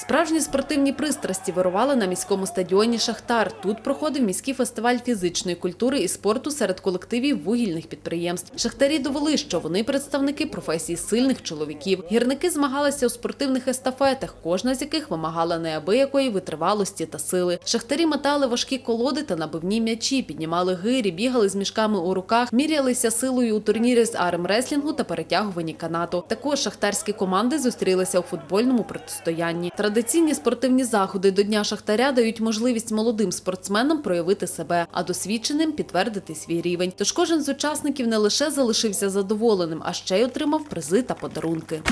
Справжні спортивні пристрасті вирували на міському стадіоні Шахтар. Тут проходив міський фестиваль фізичної культури і спорту серед колективів вугільних підприємств. Шахтарі довели, що вони представники професії сильних чоловіків. Гірники змагалися у спортивних естафетах, кожна з яких вимагала неабиякої витривалості та сили. Шахтарі метали важкі колоди та набивні м'ячі, піднімали гирі, бігали з мішками у руках, мірялися силою у турнірі з армреслінгу та перетягуванні канату. Також шахтарські команди зустрілися у футбольному протистоянні. Традиційні спортивні заходи до Дня Шахтаря дають можливість молодим спортсменам проявити себе, а досвідченим підтвердити свій рівень. Тож кожен з учасників не лише залишився задоволеним, а ще й отримав призи та подарунки.